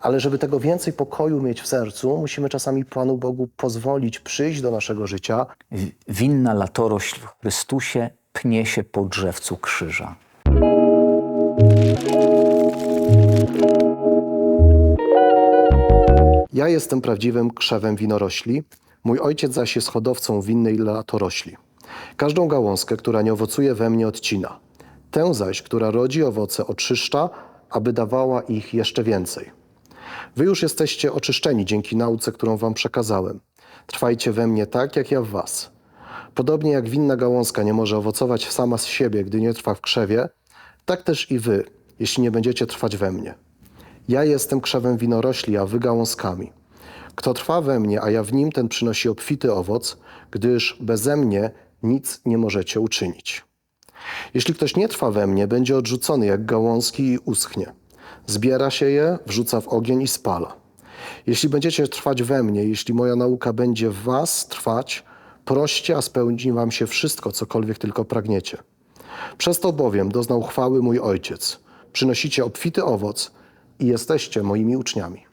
Ale żeby tego więcej pokoju mieć w sercu, musimy czasami Panu Bogu pozwolić przyjść do naszego życia. Winna latorośl w Chrystusie pnie się po drzewcu krzyża. Ja jestem prawdziwym krzewem winorośli, mój ojciec zaś jest hodowcą winnej latorośli. Każdą gałązkę, która nie owocuje we mnie odcina. Tę zaś, która rodzi owoce, oczyszcza, aby dawała ich jeszcze więcej. Wy już jesteście oczyszczeni dzięki nauce, którą wam przekazałem. Trwajcie we mnie tak, jak ja w was. Podobnie jak winna gałązka nie może owocować sama z siebie, gdy nie trwa w krzewie, tak też i wy, jeśli nie będziecie trwać we mnie. Ja jestem krzewem winorośli, a wy gałązkami. Kto trwa we mnie, a ja w nim, ten przynosi obfity owoc, gdyż beze mnie nic nie możecie uczynić. Jeśli ktoś nie trwa we mnie, będzie odrzucony jak gałązki i uschnie. Zbiera się je, wrzuca w ogień i spala. Jeśli będziecie trwać we mnie, jeśli moja nauka będzie w was trwać, proście, a spełni wam się wszystko, cokolwiek tylko pragniecie. Przez to bowiem doznał chwały mój Ojciec. Przynosicie obfity owoc i jesteście moimi uczniami.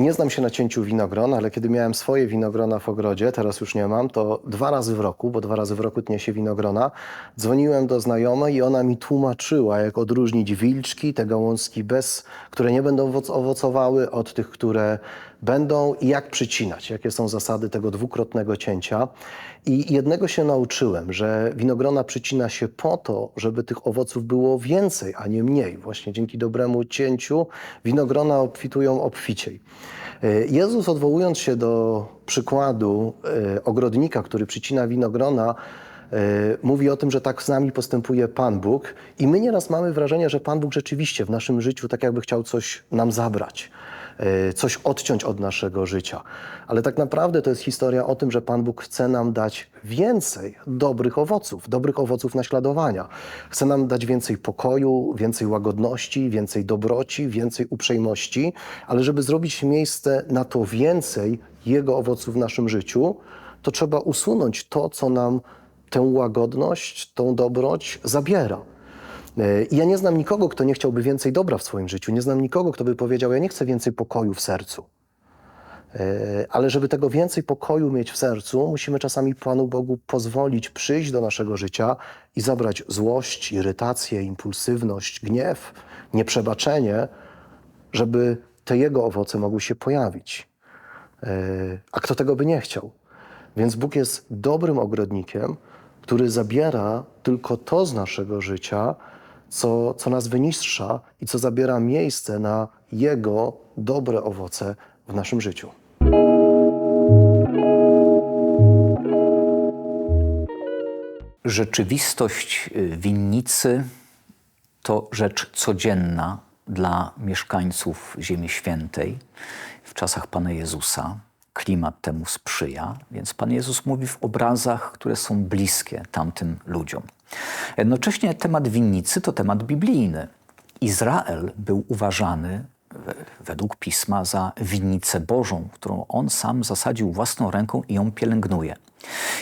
Nie znam się na cięciu winogron, ale kiedy miałem swoje winogrona w ogrodzie, teraz już nie mam, to dwa razy w roku, bo dwa razy w roku tnie się winogrona, dzwoniłem do znajomej i ona mi tłumaczyła, jak odróżnić wilczki, te gałązki bez, które nie będą owoc- owocowały, od tych, które będą i jak przycinać, jakie są zasady tego dwukrotnego cięcia. I jednego się nauczyłem, że winogrona przycina się po to, żeby tych owoców było więcej, a nie mniej. Właśnie dzięki dobremu cięciu winogrona obfitują obficiej. E, Jezus odwołując się do przykładu e, ogrodnika, który przycina winogrona, mówi o tym, że tak z nami postępuje Pan Bóg i my nieraz mamy wrażenie, że Pan Bóg rzeczywiście w naszym życiu tak jakby chciał coś nam zabrać e, coś odciąć od naszego życia. Ale tak naprawdę to jest historia o tym, że Pan Bóg chce nam dać więcej dobrych owoców, dobrych owoców naśladowania. Chce nam dać więcej pokoju, więcej łagodności, więcej dobroci, więcej uprzejmości, ale żeby zrobić miejsce na to więcej Jego owoców w naszym życiu, to trzeba usunąć to, co nam tę łagodność, tą dobroć zabiera. E, I ja nie znam nikogo, kto nie chciałby więcej dobra w swoim życiu. Nie znam nikogo, kto by powiedział: Ja nie chcę więcej pokoju w sercu. E, Ale żeby tego więcej pokoju mieć w sercu, musimy czasami Panu Bogu pozwolić przyjść do naszego życia i zabrać złość, irytację, impulsywność, gniew, nieprzebaczenie, żeby te Jego owoce mogły się pojawić. E, A kto tego by nie chciał? Więc Bóg jest dobrym ogrodnikiem, który zabiera tylko to z naszego życia, co, co nas wyniszcza i co zabiera miejsce na Jego dobre owoce w naszym życiu. Rzeczywistość y, winnicy to rzecz codzienna dla mieszkańców Ziemi Świętej w czasach Pana Jezusa. Klimat temu sprzyja, więc Pan Jezus mówi w obrazach, które są bliskie tamtym ludziom. Jednocześnie temat winnicy to temat biblijny. Izrael był uważany we- według pisma za winnicę Bożą, którą on sam zasadził własną ręką i ją pielęgnuje.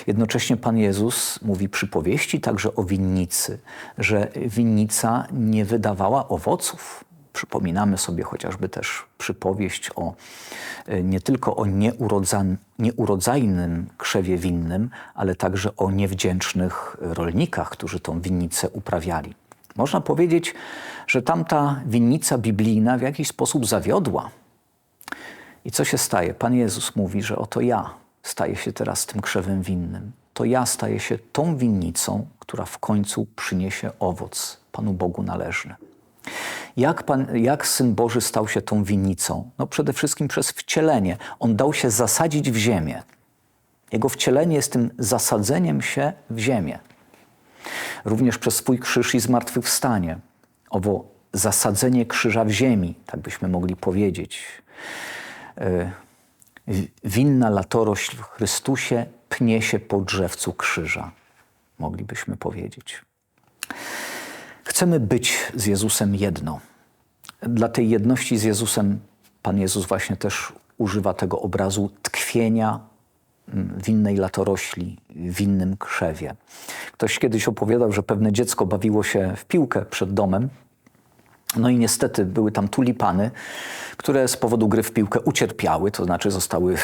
Jednocześnie Pan Jezus mówi przypowieści także o winnicy, że winnica nie wydawała owoców. Przypominamy sobie chociażby też przypowieść o e, nie tylko o nieurodzajnym krzewie winnym, ale także o niewdzięcznych rolnikach, którzy tą winnicę uprawiali. Można powiedzieć, że tamta winnica biblijna w jakiś sposób zawiodła. I co się staje? Pan Jezus mówi, że oto ja staję się teraz tym krzewem winnym. To ja staję się tą winnicą, która w końcu przyniesie owoc Panu Bogu należny. Jak, Pan, jak Syn Boży stał się tą winnicą? No przede wszystkim przez wcielenie. On dał się zasadzić w ziemię. Jego wcielenie jest tym zasadzeniem się w ziemię. Również przez swój krzyż i zmartwychwstanie. Owo zasadzenie krzyża w ziemi, tak byśmy mogli powiedzieć. E, Winna latorośl w Chrystusie pnie się po drzewcu krzyża, moglibyśmy powiedzieć. Chcemy być z Jezusem jedno. Dla tej jedności z Jezusem Pan Jezus właśnie też używa tego obrazu tkwienia mm, winnej latorośli, w winnym krzewie, Ktoś kiedyś opowiadał, że pewne dziecko bawiło się w piłkę przed domem. No i niestety były tam tulipany, które z powodu gry w piłkę ucierpiały, to znaczy zostały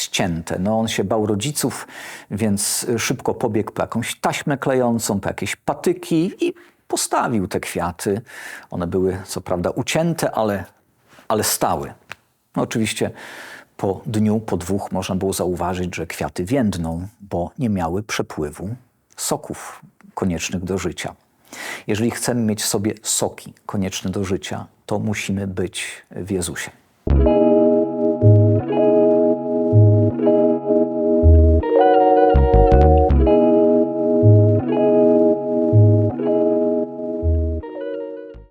ścięte. No on się bał rodziców, więc szybko pobiegł po jakąś taśmę klejącą, po jakieś patyki i postawił te kwiaty. One były co prawda ucięte, ale, ale stały. No oczywiście po dniu, po dwóch można było zauważyć, że kwiaty więdną, bo nie miały przepływu soków koniecznych do życia. Jeżeli chcemy mieć sobie soki konieczne do życia, to musimy być w Jezusie.